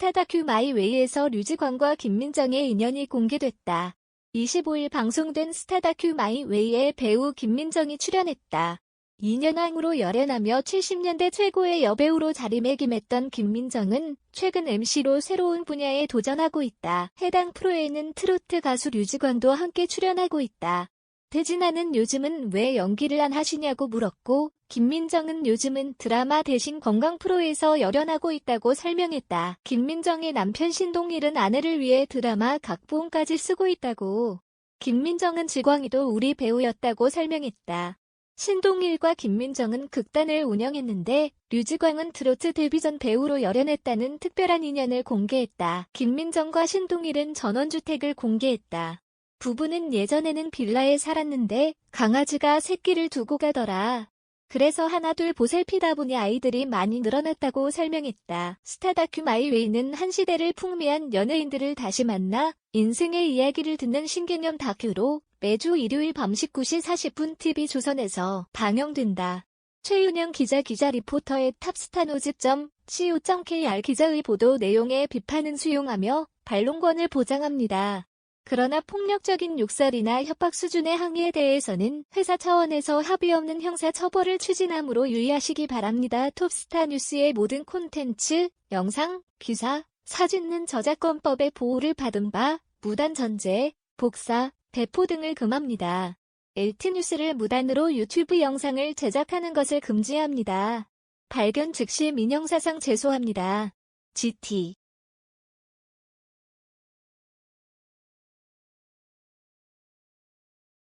스타 다큐 마이웨이에서 류지광과 김민정의 인연이 공개됐다. 25일 방송된 스타 다큐 마이웨이에 배우 김민정이 출연했다. 2년왕으로 열연하며 70년대 최고의 여배우로 자리매김했던 김민정은 최근 MC로 새로운 분야에 도전하고 있다. 해당 프로에는 트로트 가수 류지광도 함께 출연하고 있다. 태진아는 요즘은 왜 연기를 안 하시냐고 물었고 김민정은 요즘은 드라마 대신 건강 프로에서 열연하고 있다고 설명했다. 김민정의 남편 신동일은 아내를 위해 드라마 각본까지 쓰고 있다고. 김민정은 지광이도 우리 배우였다고 설명했다. 신동일과 김민정은 극단을 운영했는데 류지광은 트로트 데뷔 전 배우로 열연했다는 특별한 인연을 공개했다. 김민정과 신동일은 전원주택을 공개했다. 부부는 예전에는 빌라에 살았는데 강아지가 새끼를 두고 가더라. 그래서 하나 둘 보살피다 보니 아이들이 많이 늘어났다고 설명했다. 스타 다큐 마이웨이는 한 시대를 풍미한 연예인들을 다시 만나 인생의 이야기를 듣는 신개념 다큐로 매주 일요일 밤 19시 40분 TV조선에서 방영된다. 최윤영 기자 기자 리포터의 탑스타노즈.co.kr 기자의 보도 내용에 비판은 수용하며 반론권을 보장합니다. 그러나 폭력적인 욕설이나 협박 수준의 항의에 대해서는 회사 차원에서 합의 없는 형사 처벌을 추진함으로 유의하시기 바랍니다. 톱스타 뉴스의 모든 콘텐츠, 영상, 기사, 사진은 저작권법의 보호를 받은 바 무단 전제, 복사, 배포 등을 금합니다. LT 뉴스를 무단으로 유튜브 영상을 제작하는 것을 금지합니다. 발견 즉시 민형사상 제소합니다. GT